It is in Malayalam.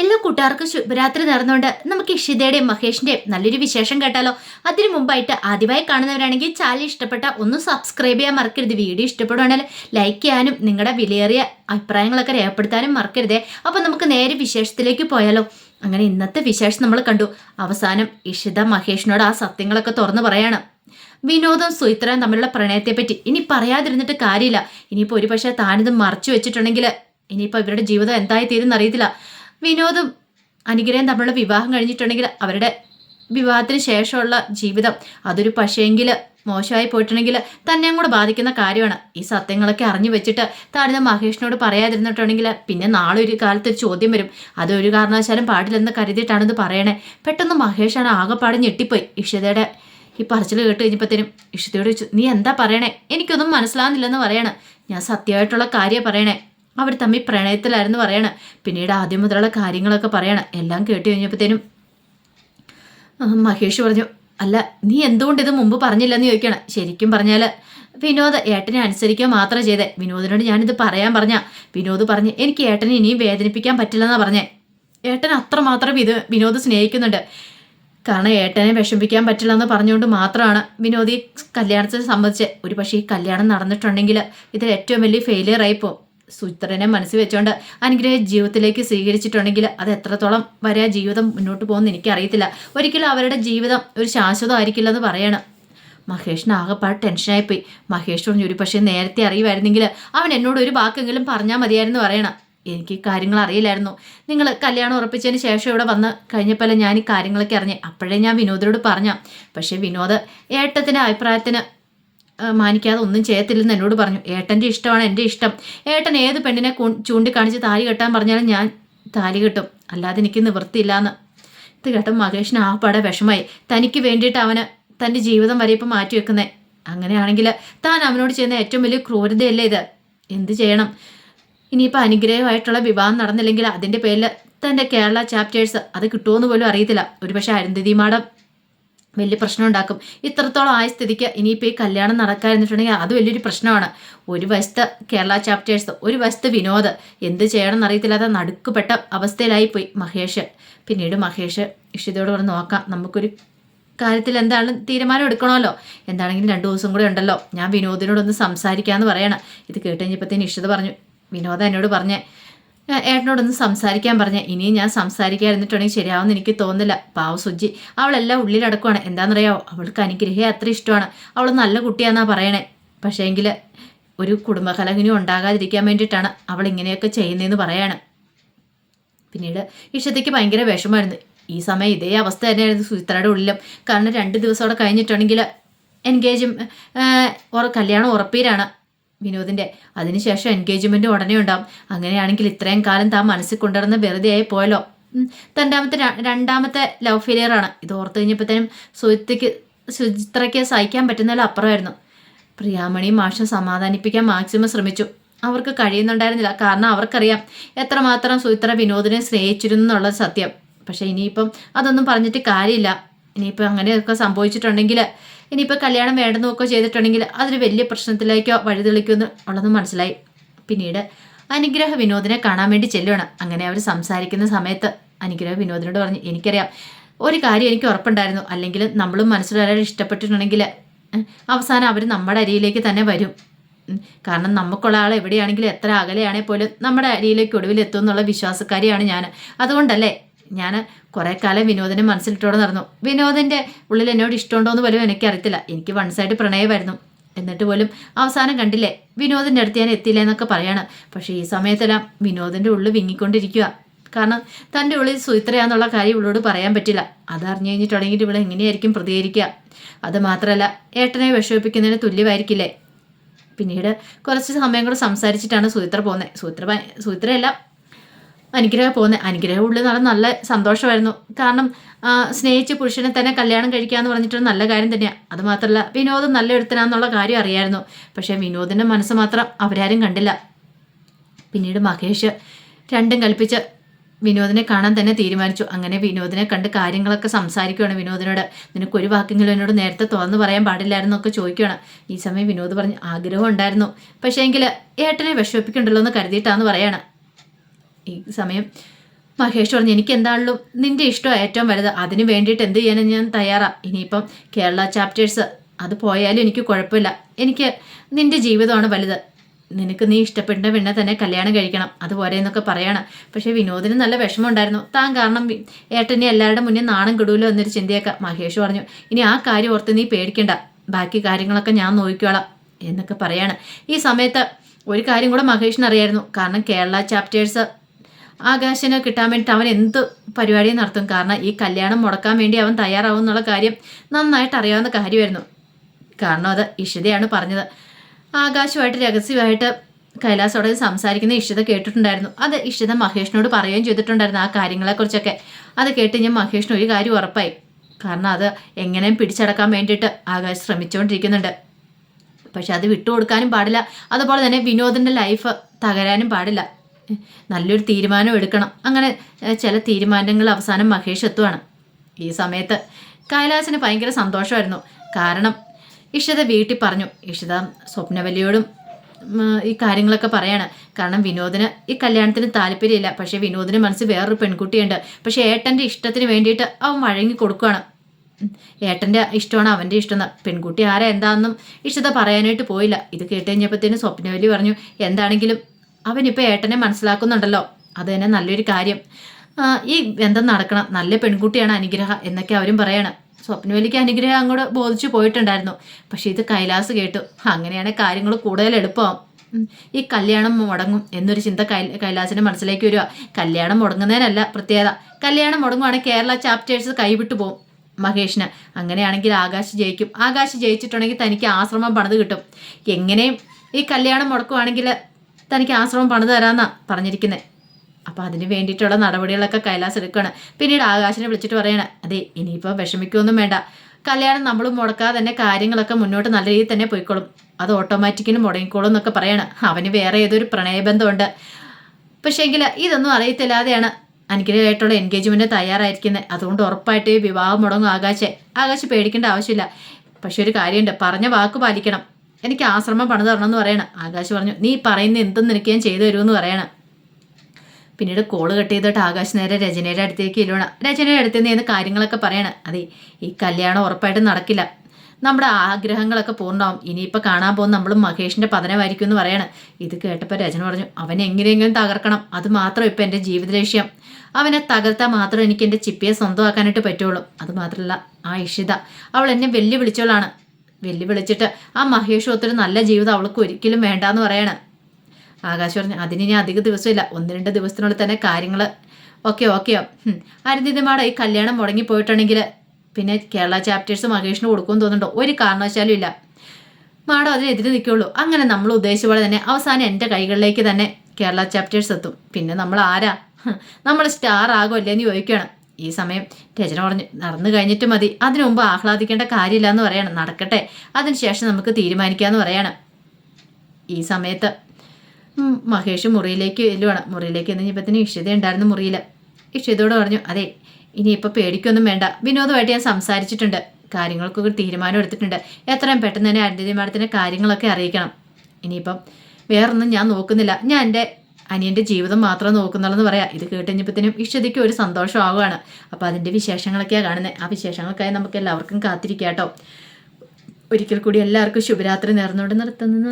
എല്ലാ കൂട്ടുകാർക്കും ശുഭരാത്രി നടന്നുകൊണ്ട് നമുക്ക് ഇഷിതയുടെയും മഹേഷിന്റെയും നല്ലൊരു വിശേഷം കേട്ടാലോ. അതിനു മുമ്പായിട്ട് ആദ്യമായി കാണുന്നവരാണെങ്കിൽ ചാനൽ ഇഷ്ടപ്പെട്ട ഒന്ന് സബ്സ്ക്രൈബ് ചെയ്യാൻ മറക്കരുത്. വീഡിയോ ഇഷ്ടപ്പെടുവാണെങ്കിൽ ലൈക്ക് ചെയ്യാനും നിങ്ങളുടെ വിലയേറിയ അഭിപ്രായങ്ങളൊക്കെ രേഖപ്പെടുത്താനും മറക്കരുതേ. അപ്പൊ നമുക്ക് നേരെ വിശേഷത്തിലേക്ക് പോയാലോ. അങ്ങനെ ഇന്നത്തെ വിശേഷം നമ്മൾ കണ്ടു. അവസാനം ഇഷിത മഹേഷിനോട് ആ സത്യങ്ങളൊക്കെ തുറന്നു പറയാണ്. വിനോദം സുയിത്രയും തമ്മിലുള്ള പ്രണയത്തെപ്പറ്റി ഇനി പറയാതിരുന്നിട്ട് കാര്യമില്ല. ഇനിയിപ്പോൾ ഒരുപക്ഷെ താനിത് മറച്ചു വെച്ചിട്ടുണ്ടെങ്കിൽ ഇനിയിപ്പോൾ ഇവരുടെ ജീവിതം എന്തായി തീരുന്ന അറിയത്തില്ല. വിനോദും അനുഗ്രഹം തമ്മിലുള്ള വിവാഹം കഴിഞ്ഞിട്ടുണ്ടെങ്കിൽ അവരുടെ വിവാഹത്തിന് ശേഷമുള്ള ജീവിതം അതൊരു പക്ഷേങ്കിൽ മോശമായി പോയിട്ടുണ്ടെങ്കിൽ തന്നെയും കൂടെ ബാധിക്കുന്ന കാര്യമാണ്. ഈ സത്യങ്ങളൊക്കെ അറിഞ്ഞു വെച്ചിട്ട് താഴ്ന്ന മഹേഷിനോട് പറയാതിരുന്നിട്ടുണ്ടെങ്കിൽ പിന്നെ നാളെ ഒരു കാലത്ത് ഒരു ചോദ്യം വരും. അത് ഒരു കാരണവശാലും പാടില്ലെന്ന് കരുതിയിട്ടാണ് ഇത് പറയണേ. പെട്ടെന്ന് മഹേഷാണ് ആകെപ്പാട് ഞെട്ടിപ്പോയി. ഇഷിതയുടെ ഈ പറച്ചിൽ കേട്ട് കഴിഞ്ഞപ്പോഴത്തേനും ഇഷിതയോട് ചോദിച്ചു നീ എന്താ പറയണേ? എനിക്കൊന്നും മനസ്സിലാകുന്നില്ലെന്ന് പറയണേ. ഞാൻ സത്യമായിട്ടുള്ള കാര്യം പറയണേ. അവർ തമ്മിൽ പ്രണയത്തിലായിരുന്നു പറയണം. പിന്നീട് ആദ്യം മുതലുള്ള കാര്യങ്ങളൊക്കെ പറയണം. എല്ലാം കേട്ട് കഴിഞ്ഞപ്പോഴത്തേനും മഹേഷ് പറഞ്ഞു അല്ല നീ എന്തുകൊണ്ട് ഇത് മുമ്പ് പറഞ്ഞില്ലെന്ന് ചോദിക്കണം. ശരിക്കും പറഞ്ഞാൽ വിനോദ് ഏട്ടനെ അനുസരിക്കുക മാത്രമേ ചെയ്തേ. വിനോദിനോട് ഞാനിത് പറയാൻ പറഞ്ഞ. വിനോദ് പറഞ്ഞ് എനിക്ക് ഏട്ടനെ ഇനിയും വേദനിപ്പിക്കാൻ പറ്റില്ലെന്നാണ് പറഞ്ഞേ. ഏട്ടൻ അത്രമാത്രം ഇത് വിനോദ് സ്നേഹിക്കുന്നുണ്ട്. കാരണം ഏട്ടനെ വിഷമിപ്പിക്കാൻ പറ്റില്ല എന്ന് പറഞ്ഞുകൊണ്ട് മാത്രമാണ് വിനോദി കല്യാണത്തെ സംബന്ധിച്ച് ഒരു പക്ഷേ ഈ കല്യാണം നടന്നിട്ടുണ്ടെങ്കിൽ ഇതിൽ ഏറ്റവും വലിയ ഫെയിലിയർ ആയിപ്പോ സുചിത്രനെ മനസ്സിൽ വെച്ചുകൊണ്ട് അനുഗ്രഹ ജീവിതത്തിലേക്ക് സ്വീകരിച്ചിട്ടുണ്ടെങ്കിൽ അത് എത്രത്തോളം വരെ ജീവിതം മുന്നോട്ട് പോകുമെന്ന് എനിക്കറിയത്തില്ല. ഒരിക്കലും അവരുടെ ജീവിതം ഒരു ശാശ്വതമായിരിക്കില്ലെന്ന് പറയണം. മഹേഷിന് ആകെപ്പാട് ടെൻഷനായിപ്പോയി മഹേഷ് പറഞ്ഞു ഒരു പക്ഷേ നേരത്തെ അറിയുമായിരുന്നെങ്കിൽ അവൻ എന്നോട് ഒരു വാക്കെങ്കിലും പറഞ്ഞാൽ മതിയായിരുന്നു പറയണം. എനിക്ക് കാര്യങ്ങൾ അറിയില്ലായിരുന്നു. നിങ്ങൾ കല്യാണം ഉറപ്പിച്ചതിന് ശേഷം ഇവിടെ വന്ന് കഴിഞ്ഞപ്പോൾ ഞാൻ ഈ കാര്യങ്ങളൊക്കെ അറിഞ്ഞേ. അപ്പോഴേ ഞാൻ വിനോദിനോട് പറഞ്ഞ. പക്ഷേ വിനോദ് ഏട്ടത്തിന്റെ അഭിപ്രായത്തിന് മാനിക്കാതെ ഒന്നും ചെയ്യത്തില്ലെന്ന് എന്നോട് പറഞ്ഞു. ഏട്ടന്റെ ഇഷ്ടമാണ് എന്റെ ഇഷ്ടം. ഏട്ടൻ ഏത് പെണ്ണിനെ ചൂണ്ടിക്കാണിച്ച് താലി കെട്ടാൻ പറഞ്ഞാലും ഞാൻ താലി കെട്ടും. അല്ലാതെ എനിക്ക് നിവൃത്തിയില്ലാന്ന്. ഇത് കേട്ട മഹേഷിന് ആ പട വിഷമായി തനിക്ക് വേണ്ടിയിട്ട് അവന് തന്റെ ജീവിതം വരെ ഇപ്പം മാറ്റി വെക്കുന്നത് അങ്ങനെയാണെങ്കിൽ താൻ അവനോട് ചെയ്യുന്ന ഏറ്റവും വലിയ ക്രൂരതയല്ലേ ഇത്? എന്ത് ചെയ്യണം? ഇനിയിപ്പോൾ അനുഗ്രഹമായിട്ടുള്ള വിവാഹം നടന്നില്ലെങ്കിൽ അതിന്റെ പേരിൽ തന്റെ കേരള ചാപ്റ്റേഴ്സ് അത് കിട്ടുമോ പോലും അറിയത്തില്ല. ഒരുപക്ഷെ അരുന്ധതി മാഡം വലിയ പ്രശ്നം ഉണ്ടാക്കും ഇത്രത്തോളം ആയ സ്ഥിതിക്ക് ഇനിയിപ്പോൾ ഈ കല്യാണം നടക്കാതിരുന്നിട്ടുണ്ടെങ്കിൽ അത് വലിയൊരു പ്രശ്നമാണ്. ഒരു വശത്ത് കേരള ചാപ്റ്റേഴ്സ് ഒരു വശത്ത് വിനോദ്. എന്ത് ചെയ്യണം അറിയത്തില്ലാതെ നടുക്കുപെട്ട അവസ്ഥയിലായി പോയി മഹേഷ്. പിന്നീട് മഹേഷ് ഇഷിതയോട് പറഞ്ഞ് നോക്കാം നമുക്കൊരു കാര്യത്തിൽ എന്താണ് തീരുമാനം എടുക്കണമല്ലോ? എന്താണെങ്കിലും രണ്ട് ദിവസം കൂടെ ഉണ്ടല്ലോ. ഞാൻ വിനോദിനോടൊന്ന് സംസാരിക്കാമെന്ന് പറയണം. ഇത് കേട്ടുകഴിഞ്ഞപ്പോഴത്തേന് ഇഷിത പറഞ്ഞു വിനോദ എന്നോട് പറഞ്ഞേ ഏട്ടനോടൊന്ന് സംസാരിക്കാൻ പറഞ്ഞ. ഇനിയും ഞാൻ സംസാരിക്കാതിരുന്നിട്ടുണ്ടെങ്കിൽ ശരിയാവുമെന്ന് എനിക്ക് തോന്നില്ല പാവ സുജി. അവളെല്ലാം ഉള്ളിലടക്കുവാണ്. എന്താണെന്നറിയാവോ? അവൾക്ക് അനുഗ്രഹം അത്ര ഇഷ്ടമാണ്. അവൾ നല്ല കുട്ടിയാന്നാ പറയണേ. പക്ഷേ എങ്കിൽ ഒരു കുടുംബകലഹിനും ഉണ്ടാകാതിരിക്കാൻ വേണ്ടിയിട്ടാണ് അവൾ ഇങ്ങനെയൊക്കെ ചെയ്യുന്നതെന്ന് പറയാണ്. പിന്നീട് ഇഷത്തേക്ക് ഭയങ്കര വിഷമമായിരുന്നു. ഈ സമയം ഇതേ അവസ്ഥ തന്നെയായിരുന്നു സുചിത്രയുടെ ഉള്ളിലും. കാരണം രണ്ട് ദിവസം അവിടെ കഴിഞ്ഞിട്ടുണ്ടെങ്കിൽ എൻഗേജും കല്യാണം ഉറപ്പീരാണ്. വിനോദിന്റെ അതിനുശേഷം എൻഗേജ്മെന്റ് ഉടനെ ഉണ്ടാവും. അങ്ങനെയാണെങ്കിൽ ഇത്രയും കാലം താൻ മനസ്സിൽ കൊണ്ടുവരുന്ന വെറുതെയായി പോയല്ലോ. രണ്ടാമത്തെ രണ്ടാമത്തെ ലവ് ഫെയിലിയർ ആണ്. ഇത് ഓർത്ത് കഴിഞ്ഞപ്പോഴത്തേനും സുഹൃത്തിക്ക് സുചിത്രയ്ക്ക് സഹിക്കാൻ പറ്റുന്നതിൽ അപ്പുറമായിരുന്നു. പ്രിയാമണി മാഷ സമാധാനിപ്പിക്കാൻ മാക്സിമം ശ്രമിച്ചു. അവർക്ക് കഴിയുന്നുണ്ടായിരുന്നില്ല. കാരണം അവർക്കറിയാം എത്രമാത്രം സുചിത്ര വിനോദിനെ സ്നേഹിച്ചിരുന്നു എന്നുള്ളത് സത്യം. പക്ഷേ ഇനിയിപ്പം അതൊന്നും പറഞ്ഞിട്ട് കാര്യമില്ല. ഇനിയിപ്പോൾ അങ്ങനെയൊക്കെ സംഭവിച്ചിട്ടുണ്ടെങ്കിൽ ഇനിയിപ്പോൾ കല്യാണം വേണ്ടെന്നൊക്കെ ചെയ്തിട്ടുണ്ടെങ്കിൽ അതൊരു വലിയ പ്രശ്നത്തിലേക്കോ വഴിതെളിക്കുമെന്ന് ഉള്ളതും മനസ്സിലായി. പിന്നീട് അനുഗ്രഹ വിനോദിനെ കാണാൻ വേണ്ടി ചെല്ലുകയാണ് അങ്ങനെ അവർ സംസാരിക്കുന്ന സമയത്ത് അനുഗ്രഹ വിനോദിനോട് പറഞ്ഞു എനിക്കറിയാം ഒരു കാര്യം എനിക്ക് ഉറപ്പുണ്ടായിരുന്നു. അല്ലെങ്കിൽ നമ്മളും മനസ്സിലൊരാൾ ഇഷ്ടപ്പെട്ടിട്ടുണ്ടെങ്കിൽ അവസാനം അവർ നമ്മുടെ അരിയിലേക്ക് തന്നെ വരും. കാരണം നമുക്കുള്ള ആൾ എവിടെയാണെങ്കിലും എത്ര അകലെയാണെങ്കിൽ പോലും നമ്മുടെ അരിയിലേക്ക് ഒടുവിൽ എത്തും എന്നുള്ള വിശ്വാസക്കാരിയാണ് ഞാൻ അതുകൊണ്ടല്ലേ ഞാൻ കുറേ കാലം വിനോദിനെ മനസ്സിലിട്ടോടെ നടന്നു. വിനോദിന്റെ ഉള്ളിൽ എന്നോട് ഇഷ്ടമുണ്ടോ എന്ന് പോലും എനിക്കറിയത്തില്ല. എനിക്ക് വൺ സൈഡ് പ്രണയമായിരുന്നു. എന്നിട്ട് പോലും അവസാനം കണ്ടില്ലേ വിനോദിന്റെ അടുത്ത് ഞാൻ എത്തിയില്ല എന്നൊക്കെ പറയാണ്. പക്ഷേ ഈ സമയത്തെല്ലാം വിനോദിന്റെ ഉള്ളിൽ വിങ്ങിക്കൊണ്ടിരിക്കുക കാരണം തന്റെ ഉള്ളിൽ സുയിത്രയാന്നുള്ള കാര്യം ഇവളോട് പറയാൻ പറ്റില്ല. അതറിഞ്ഞു കഴിഞ്ഞിട്ട് തുടങ്ങിയിട്ട് ഇവിടെ എങ്ങനെയായിരിക്കും പ്രതികരിക്കുക. അത് മാത്രമല്ല ഏട്ടനെ വിഷമിപ്പിക്കുന്നതിന് തുല്യമായിരിക്കില്ലേ? പിന്നീട് കുറച്ച് സമയം കൂടെ സംസാരിച്ചിട്ടാണ് സുയിത്ര പോകുന്നത് സുയിത്ര സുയിത്രയല്ല അനുഗ്രഹം പോകുന്നത്. അനുഗ്രഹം ഉള്ളിൽ നല്ല നല്ല സന്തോഷമായിരുന്നു. കാരണം സ്നേഹിച്ച പുരുഷനെ തന്നെ കല്യാണം കഴിക്കാന്ന് പറഞ്ഞിട്ട് നല്ല കാര്യം തന്നെയാണ് അത് മാത്രമല്ല വിനോദം നല്ല എടുത്തനാന്നുള്ള കാര്യം അറിയായിരുന്നു. പക്ഷേ വിനോദിന്റെ മനസ്സ് മാത്രം അവരാരും കണ്ടില്ല. പിന്നീട് മഹേഷ് രണ്ടും കൽപ്പിച്ച് വിനോദിനെ കാണാൻ തന്നെ തീരുമാനിച്ചു. അങ്ങനെ വിനോദിനെ കണ്ട് കാര്യങ്ങളൊക്കെ സംസാരിക്കുകയാണ് വിനോദിനോട്. നിനക്ക് ഒരു വാക്കെങ്കിലും എന്നോട് നേരത്തെ തുറന്നു പറയാൻ പാടില്ലായിരുന്നു ഒക്കെ ചോദിക്കുകയാണ് ഈ സമയം വിനോദ് പറഞ്ഞ് ആഗ്രഹം ഉണ്ടായിരുന്നു. പക്ഷേ എങ്കിൽ ഏട്ടനെ വിഷമിപ്പിക്കണ്ടല്ലോ എന്ന് കരുതിയിട്ടാന്ന് പറയാണ്. ഈ സമയം. മഹേഷ് പറഞ്ഞു എനിക്ക് എന്താണല്ലോ നിന്റെ ഇഷ്ടം ഏറ്റവും വലുത്. അതിന് വേണ്ടിയിട്ട് എന്ത് ചെയ്യാനും ഞാൻ തയ്യാറാ. ഇനിയിപ്പം കേരള ചാപ്റ്റേഴ്സ്. അത് പോയാലും എനിക്ക് കുഴപ്പമില്ല. എനിക്ക് നിന്റെ ജീവിതമാണ് വലുത്. നിനക്ക് നീ ഇഷ്ടപ്പെട്ട പെണ്ണെ തന്നെ കല്യാണം കഴിക്കണം. അതുപോലെ എന്നൊക്കെ പറയണം. പക്ഷേ വിനോദിന് നല്ല വിഷമമുണ്ടായിരുന്നു. താൻ കാരണം ഏട്ടനെ എല്ലാവരുടെ മുന്നേ നാണം കിടൂലോ എന്നൊരു ചിന്തയൊക്കെ മഹേഷ് പറഞ്ഞു. ഇനി ആ കാര്യം ഓർത്ത് നീ പേടിക്കണ്ട. ബാക്കി കാര്യങ്ങളൊക്കെ ഞാൻ നോക്കിക്കോളാം എന്നൊക്കെ പറയാണ്. ഈ സമയത്ത് ഒരു കാര്യം കൂടെ മഹേഷിന് അറിയായിരുന്നു കാരണം കേരള ചാപ്റ്റേഴ്സ് ആകാശന് കിട്ടാൻ വേണ്ടിയിട്ട് അവൻ എന്ത് പരിപാടിയും നടത്തും. കാരണം ഈ കല്യാണം മുടക്കാൻ വേണ്ടി അവൻ തയ്യാറാവും എന്നുള്ള കാര്യം നന്നായിട്ട് അറിയാവുന്ന കാര്യമായിരുന്നു. കാരണം അത് ഇഷിതയാണ് പറഞ്ഞത്. ആകാശമായിട്ട് രഹസ്യമായിട്ട് കൈലാസോട് സംസാരിക്കുന്ന ഇഷിത കേട്ടിട്ടുണ്ടായിരുന്നു. അത് ഇഷിത മഹേഷിനോട് പറയുകയും ചെയ്തിട്ടുണ്ടായിരുന്നു ആ കാര്യങ്ങളെക്കുറിച്ചൊക്കെ. അത് കേട്ട് ഞാൻ മഹേഷിന് ഒരു കാര്യം ഉറപ്പായി. കാരണം അത് എങ്ങനെയും പിടിച്ചടക്കാൻ വേണ്ടിയിട്ട് ആകാശ് ശ്രമിച്ചുകൊണ്ടിരിക്കുന്നുണ്ട്. പക്ഷെ അത് വിട്ടുകൊടുക്കാനും പാടില്ല. അതുപോലെ തന്നെ വിനോദിന്റെ ലൈഫ് തകരാനും പാടില്ല. നല്ലൊരു തീരുമാനം എടുക്കണം. അങ്ങനെ ചില തീരുമാനങ്ങൾ അവസാനം മഹേഷ് എത്തുവാണ്. ഈ സമയത്ത് കൈലാസിന് ഭയങ്കര സന്തോഷമായിരുന്നു. കാരണം ഇഷിത വീട്ടിൽ പറഞ്ഞു ഇഷിത സ്വപ്നവലിയോടും ഈ കാര്യങ്ങളൊക്കെ പറയാണ്. കാരണം വിനോദിന് ഈ കല്യാണത്തിന് താല്പര്യമില്ല. പക്ഷേ വിനോദിന് മനസ്സിൽ വേറൊരു പെൺകുട്ടിയുണ്ട്. പക്ഷേ ഏട്ടന്റെ ഇഷ്ടത്തിന് വേണ്ടിയിട്ട് അവൻ വഴങ്ങി കൊടുക്കുകയാണ്. ഏട്ടന്റെ ഇഷ്ടമാണ് അവന്റെ ഇഷ്ടം. പെൺകുട്ടി ആരാ എന്താണെന്നും ഇഷ്ടത പറയാനായിട്ട് പോയില്ല. ഇത് കേട്ട് കഴിഞ്ഞപ്പോഴത്തേനും സ്വപ്നവലി പറഞ്ഞു എന്താണെങ്കിലും അവനിപ്പോൾ ഏട്ടനെ മനസ്സിലാക്കുന്നുണ്ടല്ലോ. അത് തന്നെ നല്ലൊരു കാര്യം. ഈ ബന്ധം നടക്കണം. നല്ല പെൺകുട്ടിയാണ് അനുഗ്രഹ എന്നൊക്കെ അവരും പറയണം. സ്വപ്നവലിക്ക് അനുഗ്രഹം അങ്ങോട്ട് ബോധിച്ചു പോയിട്ടുണ്ടായിരുന്നു. പക്ഷേ ഇത് കൈലാസ് കേട്ടു. അങ്ങനെയാണ് കാര്യങ്ങൾ കൂടുതൽ എളുപ്പമാവും ഈ കല്യാണം മുടങ്ങും എന്നൊരു ചിന്ത കൈ കൈലാസിന്റെ മനസ്സിലേക്ക് വരിക. കല്യാണം മുടങ്ങുന്നതിനല്ല പ്രത്യേകത. കല്യാണം മുടങ്ങുവാണെങ്കിൽ കേരള ചാപ്റ്റേഴ്സ് കൈവിട്ടു പോകും. മഹേഷിന് അങ്ങനെയാണെങ്കിൽ ആകാശ് ജയിക്കും. ആകാശ് ജയിച്ചിട്ടുണ്ടെങ്കിൽ തനിക്ക് ആശ്രമം പണിത് കിട്ടും. എങ്ങനെയും ഈ കല്യാണം മുടക്കുവാണെങ്കിൽ തനിക്ക് ആശ്രമം പണിത് തരാമെന്നാ പറഞ്ഞിരിക്കുന്നത് അപ്പോൾ അതിന് വേണ്ടിയിട്ടുള്ള നടപടികളൊക്കെ കൈലാസ് എടുക്കുകയാണ് പിന്നീട് ആകാശിനെ വിളിച്ചിട്ട് പറയണേ അതെ ഇനിയിപ്പോൾ വിഷമിക്കൊന്നും വേണ്ട. കല്യാണം നമ്മൾ മുടക്കാതെ തന്നെ കാര്യങ്ങളൊക്കെ മുന്നോട്ട് നല്ല രീതിയിൽ തന്നെ പോയിക്കോളും. അത് ഓട്ടോമാറ്റിക്കിന് മുടങ്ങിക്കോളും എന്നൊക്കെ പറയണം. അവന് വേറെ ഏതൊരു പ്രണയബന്ധമുണ്ട്. പക്ഷേങ്കിൽ ഇതൊന്നും അറിയത്തില്ലാതെയാണ് അനുഗ്രഹമായിട്ടുള്ള എൻഗേജ്മെന്റ് തയ്യാറായിരിക്കുന്നത് അതുകൊണ്ട് ഉറപ്പായിട്ട് വിവാഹം മുടങ്ങും ആകാശെ. ആകാശ് പേടിക്കേണ്ട ആവശ്യമില്ല. പക്ഷെ ഒരു കാര്യമുണ്ട്. പറഞ്ഞ വാക്ക് പാലിക്കണം. എനിക്ക് ആശ്രമം പണിത് എന്ന് പറയണം. ആകാശ് പറഞ്ഞു നീ പറയുന്ന എന്തെന്ന് നിനക്ക് ഞാൻ ചെയ്തു തരുമെന്ന് പറയണം. പിന്നീട് കോൾ കട്ട് ചെയ്തിട്ട് ആകാശ് നേരെ രചനയുടെ അടുത്തേക്ക് ഇരുവണം രചനയുടെ അടുത്ത് നിന്ന് കാര്യങ്ങളൊക്കെ പറയണം. അതെ ഈ കല്യാണം ഉറപ്പായിട്ടും നടക്കില്ല. നമ്മുടെ ആഗ്രഹങ്ങളൊക്കെ പൂർണമാവും. ഇനിയിപ്പോൾ കാണാൻ പോകുന്ന നമ്മൾ മഹേഷിന്റെ പതനമായിരിക്കും എന്ന് പറയണം. ഇത് കേട്ടപ്പോൾ രചന പറഞ്ഞു അവനെ എങ്ങനെയെങ്കിലും തകർക്കണം. അത് മാത്രം ഇപ്പം എന്റെ ജീവിത ലക്ഷ്യം അവനെ തകർത്താൽ മാത്രം എനിക്ക് എന്റെ ചിപ്പിയെ സ്വന്തമാക്കാനായിട്ട് പറ്റുള്ളൂ. അത് മാത്രമല്ല ആ ഇഷിത. അവൾ എന്നെ വെല്ലുവിളിച്ചോളാണ് വെല്ലുവിളിച്ചിട്ട് ആ മഹേഷ് ഒത്തിരി നല്ല ജീവിതം അവൾക്ക് ഒരിക്കലും വേണ്ടാന്ന് പറയണം. ആകാശ് പറഞ്ഞു അതിന് ഇനി അധിക ദിവസമില്ല ഒന്ന് രണ്ട് ദിവസത്തിനുള്ളിൽ തന്നെ കാര്യങ്ങൾ ഓക്കെ ഓക്കെ. അരുന്തിമാടെ ഈ കല്യാണം മുടങ്ങിപ്പോയിട്ടുണ്ടെങ്കിൽ പിന്നെ കേരള ചാപ്റ്റേഴ്സ് മഹേഷിന് കൊടുക്കുമെന്ന് തോന്നുന്നുണ്ടോ? ഒരു കാരണവശാലും ഇല്ല. മാഡം അതിനെതിരെ നിൽക്കുള്ളൂ അങ്ങനെ നമ്മൾ ഉദ്ദേശിച്ച പോലെ തന്നെ അവസാനം എന്റെ കൈകളിലേക്ക് തന്നെ കേരള ചാപ്റ്റേഴ്സ് എത്തും. പിന്നെ നമ്മൾ ആരാ? നമ്മൾ സ്റ്റാർ ആകുമല്ലേ എന്ന് ചോദിക്കുകയാണ്. ഈ സമയം രചന പറഞ്ഞു നടന്നു കഴിഞ്ഞിട്ട് മതി. അതിനു മുമ്പ് ആഹ്ലാദിക്കേണ്ട കാര്യമില്ല എന്ന് പറയണം. നടക്കട്ടെ. അതിനുശേഷം നമുക്ക് തീരുമാനിക്കാമെന്ന് പറയണം. ഈ സമയത്ത് മഹേഷ് മുറിയിലേക്ക് ചെല്ലുവാണ്. മുറിയിലേക്ക് എന്നപ്പോഴത്തേനും ഇഷിത ഉണ്ടായിരുന്നു മുറിയിൽ ഇഷിതയോട് പറഞ്ഞു അതെ ഇനിയിപ്പോൾ പേടിക്കൊന്നും വേണ്ട. വിനോദമായിട്ട് ഞാൻ സംസാരിച്ചിട്ടുണ്ട്. കാര്യങ്ങൾക്കൊക്കെ തീരുമാനം എടുത്തിട്ടുണ്ട്. എത്രയും പെട്ടെന്ന് തന്നെ മാഡത്തിന്റെ കാര്യങ്ങളൊക്കെ അറിയിക്കണം. ഇനിയിപ്പം വേറൊന്നും ഞാൻ നോക്കുന്നില്ല. ഞാൻ എന്റെ അനിയന്റെ ജീവിതം മാത്രം നോക്കുന്നുള്ളെന്ന് പറയാം. ഇത് കേട്ടുകഴിഞ്ഞപ്പോഴത്തേനും ഇഷ്ടതയ്ക്ക് ഒരു സന്തോഷമാവുകയാണ്. അപ്പോൾ അതിന്റെ വിശേഷങ്ങളൊക്കെയാണ് കാണുന്നത് ആ വിശേഷങ്ങൾക്കായി നമുക്ക് എല്ലാവർക്കും കാത്തിരിക്കാം കേട്ടോ ഒരിക്കൽ കൂടി എല്ലാവർക്കും ശുഭരാത്രി നേർന്നുകൊണ്ട് നിർത്തുന്നു.